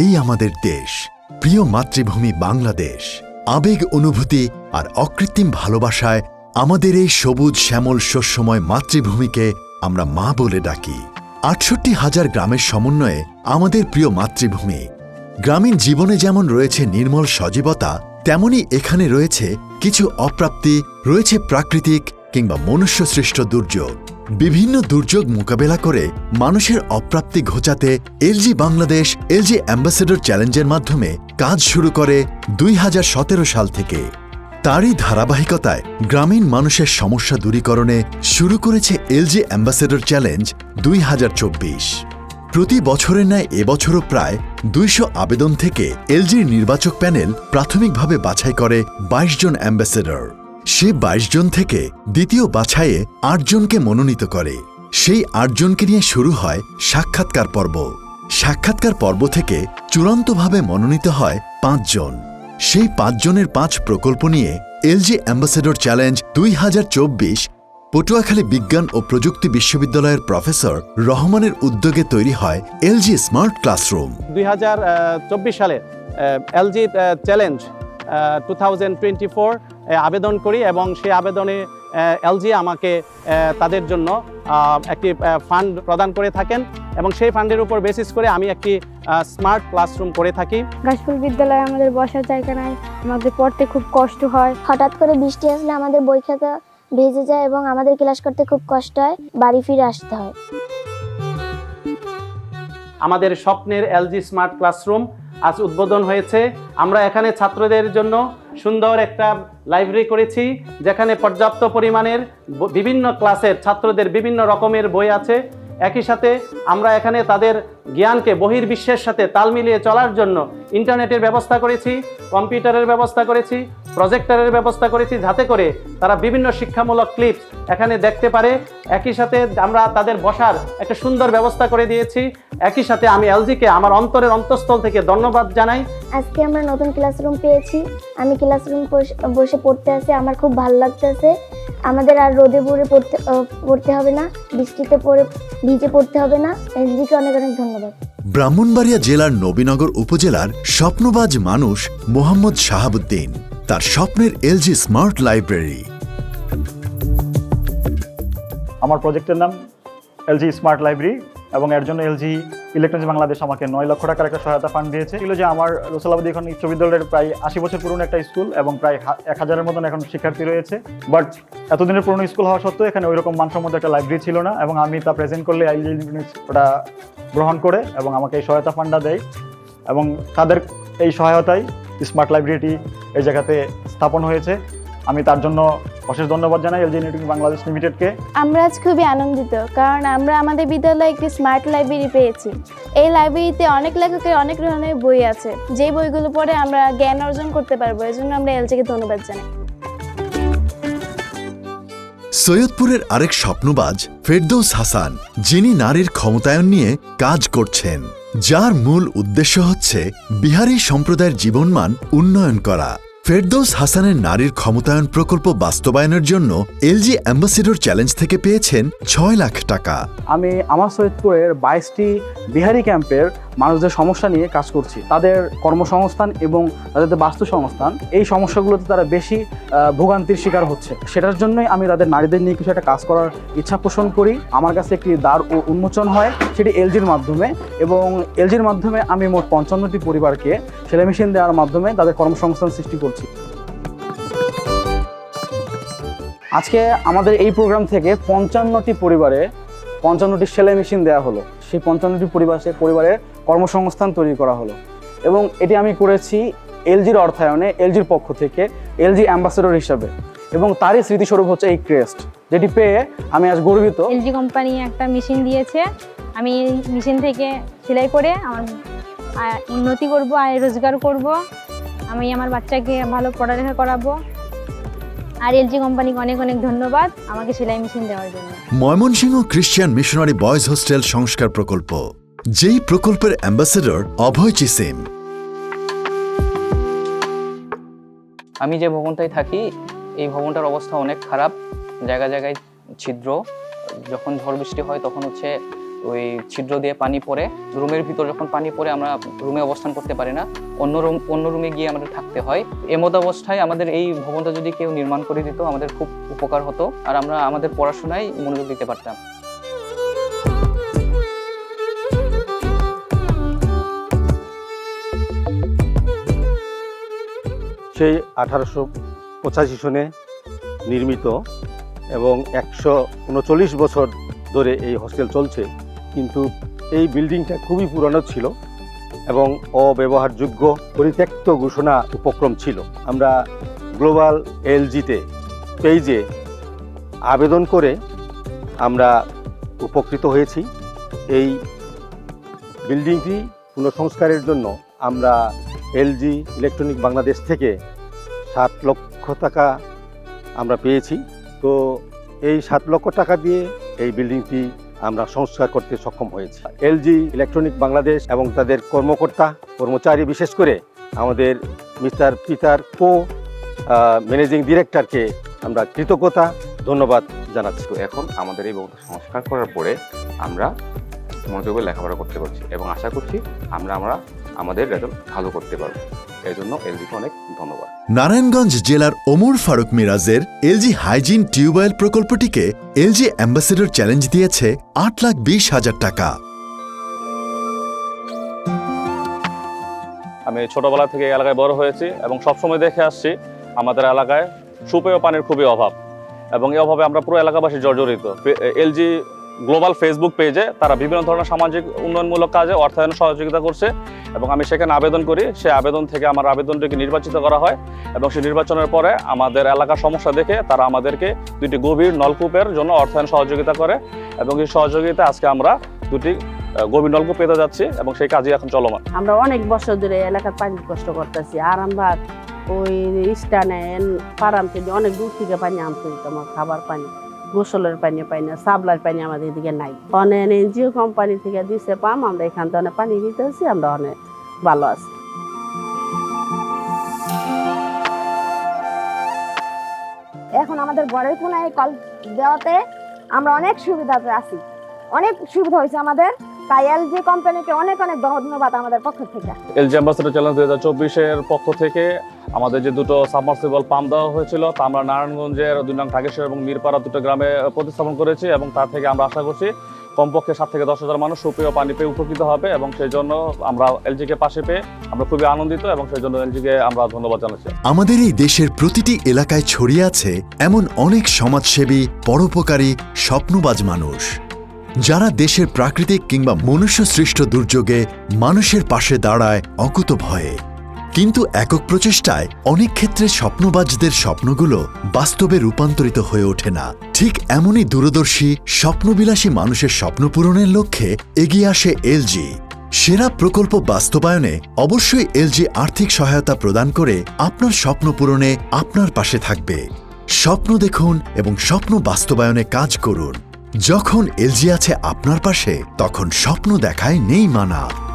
এই আমাদের দেশ, প্রিয় মাতৃভূমি বাংলাদেশ। আবেগ, অনুভূতি আর অকৃত্রিম ভালোবাসায় আমাদের এই সবুজ, শ্যামল শস্যময় মাতৃভূমিকে আমরা মা বলে ডাকি। আটষট্টি হাজার গ্রামের সমন্বয়ে আমাদের প্রিয় মাতৃভূমি। গ্রামীণ জীবনে যেমন রয়েছে নির্মল সজীবতা, তেমনি এখানে রয়েছে কিছু অপ্রাপ্তি, রয়েছে প্রাকৃতিক কিংবা মনুষ্যসৃষ্ট দুর্যোগ, বিভিন্ন দুর্যোগ মোকাবেলা করে মানুষের অপ্রাপ্তি ঘোচাতে এলজি বাংলাদেশ, এলজি অ্যাম্বাসেডর চ্যালেঞ্জের মাধ্যমে কাজ শুরু করে দুই হাজার সতেরো সাল থেকে। তারই ধারাবাহিকতায় গ্রামীণ মানুষের সমস্যা দূরীকরণে শুরু করেছে এলজি অ্যাম্বাসেডর চ্যালেঞ্জ দুই হাজার চব্বিশ। প্রতি বছরের ন্যায় এবছরও প্রায় দুইশো আবেদন থেকে এলজির নির্বাচক প্যানেল প্রাথমিকভাবে বাছাই করে ২২ জন অ্যাম্বাসেডর। সে ২২ জন থেকে দ্বিতীয় বাছাইয়ে আটজনকে মনোনীত করে। সেই আটজনকে নিয়ে শুরু হয় সাক্ষাৎকার পর্ব। সাক্ষাৎকার পর্ব থেকে চূড়ান্তভাবে মনোনীত হয় পাঁচজন সেই পাঁচজনের পাঁচ প্রকল্প নিয়ে এলজি অ্যাম্বাসেডর চ্যালেঞ্জ দুই হাজার চব্বিশ পটুয়াখালী বিজ্ঞান ও প্রযুক্তি বিশ্ববিদ্যালয়ের প্রফেসর রহমানের উদ্যোগে তৈরি হয় এলজি স্মার্ট ক্লাসরুম। দুই হাজার চব্বিশ সালে LG challenge two thousand twenty four আবেদন করি এবং সেই আবেদনে এলজি আমাকে তাদের জন্য একটি ফান্ড প্রদান করে থাকেন এবং সেই ফান্ডের উপর বেসিস করে আমি একটি স্মার্ট ক্লাসরুম করে থাকি। গাছফুল বিদ্যালয়ে আমাদের বসার জায়গা নাই আমাদের পড়তে খুব কষ্ট হয়। হঠাৎ করে বৃষ্টি আসলে আমাদের বই খাতা ভেজে যায় এবং আমাদের ক্লাস করতে খুব কষ্ট হয় বাড়ি ফিরে আসতে হয়। আমাদের স্বপ্নের এলজি স্মার্ট ক্লাসরুম আজ উদ্বোধন হয়েছে। আমরা এখানে ছাত্রদের জন্য সুন্দর একটা লাইব্রেরি করেছি, যেখানে পর্যাপ্ত পরিমাণের বিভিন্ন ক্লাসের ছাত্রদের বিভিন্ন রকমের বই আছে। একই সাথে আমরা এখানে তাদের জ্ঞানকে বহির্বিশ্বের সাথে তাল মিলিয়ে চলার জন্য ইন্টারনেটের ব্যবস্থা করেছি, কম্পিউটারের ব্যবস্থা করেছি, প্রজেক্টরের ব্যবস্থা করেছি, যাতে করে তারা বিভিন্ন শিক্ষামূলক ক্লিপস এখানে দেখতে পারে। একই সাথে আমরা তাদের বসার একটা সুন্দর ব্যবস্থা করে দিয়েছি। একই সাথে আমি এলজিকে আমার অন্তরের অন্তঃস্থল থেকে ধন্যবাদ জানাই। আজকে আমরা নতুন ক্লাসরুম পেয়েছি। আমি ক্লাসরুম বসে পড়তে আছি। আমার খুব ভালো লাগতেছে। আমাদের আর রোদে পড়ে পড়তে আহ, পড়তে হবে না বৃষ্টিতে পড়ে ভিজে পড়তে হবে না। এসডিকে অনেক অনেক ধন্যবাদ। ব্রাহ্মণবাড়িয়া জেলার নবীনগর উপজেলার স্বপ্নবাজ মানুষ মোহাম্মদ শাহাবুদ্দিন তার স্বপ্নের এলজি স্মার্ট লাইব্রেরি। আমার প্রজেক্টের নাম এলজি স্মার্ট লাইব্রেরি এবং এর জন্য এলজি ইলেকট্রনিক্স বাংলাদেশ আমাকে নয় লক্ষ টাকার একটা সহায়তা ফান্ড দিয়েছে। ছিল যে আমার রসুলাবাদী এখন উচ্চ বিদ্যালয়ের প্রায় আশি বছর পুরনো একটা স্কুল এবং প্রায় এক হাজারের মতন এখন শিক্ষার্থী রয়েছে। বাট এতদিনের পুরনো স্কুল হওয়া সত্ত্বেও এখানে ওইরকম মানসম্মত একটা লাইব্রেরি ছিল না এবং আমি তা প্রেজেন্ট করলে এলজি ইলেকট্রনিক্স ওটা গ্রহণ করে এবং আমাকে এই সহায়তা ফান্ডটা দেয়। এবং তাদের এই সহায়তায় স্মার্ট লাইব্রেরিটি এই জায়গাতে স্থাপন হয়েছে। আমি তার জন্য অশেষ ধন্যবাদ জানাই এলজি ইলেকট্রনিক্স বাংলাদেশ লিমিটেডকে। আমরা আজ খুবই আনন্দিত কারণ আমরা আমাদের বিদ্যালয়ে একটি স্মার্ট লাইব্রেরি পেয়েছি। এই লাইব্রেরিতে অনেক লেখকের অনেক ধরনের বই আছে। যে বইগুলো পড়ে আমরা জ্ঞান অর্জন করতে পারব এই জন্য আমরা এলজিকে ধন্যবাদ জানাই। সৈয়দপুরের আরেক স্বপ্নবাজ ফেরদৌস হাসান যিনি নারীর ক্ষমতায়ন নিয়ে কাজ করছেন যার মূল উদ্দেশ্য হচ্ছে বিহারি সম্প্রদায়ের জীবনমান উন্নয়ন করা। ফেরদৌস হাসানের নারীর ক্ষমতায়ন প্রকল্প বাস্তবায়নের জন্য এলজি অ্যাম্বাসিডর চ্যালেঞ্জ থেকে পেয়েছেন ছয় লাখ টাকা। আমি আমার সৈয়দপুরের বাইশটি বিহারি ক্যাম্পের মানুষদের সমস্যা নিয়ে কাজ করছি। তাদের কর্মসংস্থান এবং তাদের যে বাস্তুসংস্থান, এই সমস্যাগুলোতে তারা বেশি ভোগান্তির শিকার হচ্ছে। সেটার জন্যই আমি তাদের নারীদের নিয়ে কিছু একটা কাজ করার ইচ্ছা পোষণ করি। আমার কাছে একটি দ্বার ও উন্মোচন হয় সেটি এলজির মাধ্যমে এবং এলজির মাধ্যমে আমি মোট পঞ্চান্নটি পরিবারকে সেলাই মেশিন দেওয়ার মাধ্যমে তাদের কর্মসংস্থান সৃষ্টি করছি আজকে আমাদের এই প্রোগ্রাম থেকে পঞ্চান্নটি পরিবারে পঞ্চান্নটি সেলাই মেশিন দেওয়া হলো। সেই পঞ্চান্নটি পরিবারে পরিবারের কর্মসংস্থান তৈরি করা হলো। এবং এটি আমি করেছি এলজির অর্থায়নে, এলজির পক্ষ থেকে, এলজি অ্যাম্বাসেডর হিসাবে। এবং তারই স্মৃতিস্বরূপ হচ্ছে এই ক্রেস্ট যেটি পেয়ে আমি আজ গর্বিত। এলজি কোম্পানি একটা মেশিন দিয়েছে। আমি মেশিন থেকে সেলাই করে আমার উন্নতি করব, আয় রোজগার করব। আমি আমার বাচ্চাকে ভালো পড়ালেখা করাবো। আর এলজি কোম্পানিকে অনেক অনেক ধন্যবাদ আমাকে সেলাই মেশিন দেওয়ার জন্য। Mymensingh Christian missionary boys hostel সংস্কার প্রকল্প যেই প্রকল্পের অ্যাম্বাসেডর অভয় চিসিম আমি যে ভবনটায় থাকি এই ভবনটার অবস্থা অনেক খারাপ। জায়গা জায়গায় ছিদ্র যখন ঝড় বৃষ্টি হয় তখন হচ্ছে ওই ছিদ্র দিয়ে পানি পড়ে, রুমের ভিতর যখন পানি পড়ে আমরা রুমে অবস্থান করতে পারি না, অন্য রুম, অন্য রুমে গিয়ে আমাদের থাকতে হয়। এমত অবস্থায় আমাদের এই ভবনটা যদি কেউ নির্মাণ করে দিত, আমাদের খুব উপকার হতো আর আমরা আমাদের পড়াশোনায় মনোযোগ দিতে পারতাম। সেই আঠারোশো পঁচাশি সনে নির্মিত এবং একশো উনচল্লিশ বছর ধরে এই হস্টেল চলছে। কিন্তু এই বিল্ডিংটা খুবই পুরনো ছিল এবং অব্যবহারযোগ্য পরিত্যক্ত ঘোষণা উপক্রম ছিল। আমরা গ্লোবাল এলজিতে পেজে আবেদন করে আমরা উপকৃত হয়েছি। এই বিল্ডিংটি পুনঃসংস্কারের জন্য আমরা এলজি ইলেকট্রনিক বাংলাদেশ থেকে সাত লক্ষ টাকা আমরা পেয়েছি। তো এই সাত লক্ষ টাকা দিয়ে এই বিল্ডিংটি আমরা সংস্কার করতে সক্ষম হয়েছি। এলজি, ইলেকট্রনিক বাংলাদেশ এবং তাদের কর্মকর্তা, কর্মচারী বিশেষ করে আমাদের মিস্টার পিতার কো ম্যানেজিং ডিরেক্টরকে আমরা কৃতজ্ঞতা, ধন্যবাদ জানাচ্ছি। এখন আমাদের এই ভবনটা সংস্কার করার পরে আমরা মনোযোগে লেখাপড়া করতে পারছি এবং আশা করছি আমরা আমরা আমাদের রেজাল্ট ভালো করতে পারব। এই জন্য এলজিকে অনেক ধন্যবাদ। নারায়ণগঞ্জ জেলার ওমর ফারুক মিরাজের এলজি হাইজিন টিউবওয়েল প্রকল্পটিকে এলজি অ্যাম্বাসেডর চ্যালেঞ্জ দিয়েছে আট লাখ বিশ হাজার টাকা। আমি ছোটবেলা থেকে এলাকায় বড় হয়েছি এবং সবসময় দেখে আসছি আমাদের এলাকায় সুপেয় পানির খুবই অভাব। এবং এই অভাবে আমরা পুরো এলাকাবাসী জর্জরিত। এলজি গ্লোবাল ফেসবুক পেজে তারা বিভিন্ন ধরনের সামাজিক উন্নয়নমূলক কাজে অর্থায়ন সহযোগিতা করছে এবং আমি সেখানে আবেদন করি। সেই আবেদন থেকে আমার আবেদনটিকে নির্বাচিত করা হয় এবং সেই নির্বাচনের পরে আমাদের এলাকার সমস্যা দেখে তারা আমাদেরকে দুটি গভীর নলকূপের জন্য অর্থায়ন সহযোগিতা করে এবং এই সহযোগিতা আজকে আমরা দুটি গভীর নলকূপ পেতে যাচ্ছি এবং সেই কাজই এখন চলমান। আমরা অনেক বছর ধরে এলাকার পানি কষ্ট করতেছি। আর আমরা ওই স্টানে পারাম থেকে অনেক দূর থেকে পানি আনতে খাবার পানি। গোসলের পানি পাই না, সাবলার পানি আমাদের এদিকে নাই। অনেক এনজিও কোম্পানি থেকে দিছে পাম, আমরা এখান থেকে অনেক পানি দিতেছি, আমরা অনেক ভালো আছি। এখন আমাদের ঘরের কোনায় কল দেওয়াতে আমরা অনেক সুবিধাতে আছি। অনেক সুবিধা হয়েছে আমাদের। তাই এলজি কোম্পানিকে অনেক অনেক ধন্যবাদ আমাদের পক্ষ থেকে। এলজি অ্যাম্বাসেডর চ্যালেঞ্জ দুই হাজার চব্বিশের পক্ষ থেকে আমাদের যে দুটো সাবমার্সিবল পাম্প দেওয়া হয়েছিল তা আমরা নারায়ণগঞ্জের দুই নং ঢাকেশ্বর এবং মিরপাড়া দুটো গ্রামে প্রতিস্থাপন করেছি এবং তার থেকে আমরা আশা করছি কমপক্ষে সাত থেকে দশ হাজার মানুষ সুপেয় পানি পেয়ে উপকৃত হবে এবং সেই জন্য আমরা এলজিকে পাশে পেয়ে আমরা খুবই আনন্দিত এবং সেই জন্য এলজিকে আমরা ধন্যবাদ জানাচ্ছি। আমাদের এই দেশের প্রতিটি এলাকায় ছড়িয়ে আছে এমন অনেক সমাজসেবী পরোপকারী স্বপ্নবাজ মানুষ। যারা দেশের প্রাকৃতিক কিংবা মনুষ্য সৃষ্ট দুর্যোগে মানুষের পাশে দাঁড়ায় অকুত ভয়ে। কিন্তু একক প্রচেষ্টায় অনেক ক্ষেত্রে স্বপ্নবাজদের স্বপ্নগুলো বাস্তবে রূপান্তরিত হয়ে ওঠে না। ঠিক এমনই দূরদর্শী, স্বপ্নবিলাসী মানুষের স্বপ্ন পূরণের লক্ষ্যে এগিয়ে আসে এলজি। সেরা প্রকল্প বাস্তবায়নে অবশ্যই এলজি আর্থিক সহায়তা প্রদান করে আপনার স্বপ্ন পূরণে আপনার পাশে থাকবে। স্বপ্ন দেখুন এবং স্বপ্ন বাস্তবায়নে কাজ করুন। যখন এলজি আছে আপনার পাশে তখন স্বপ্ন দেখায় নেই মানা।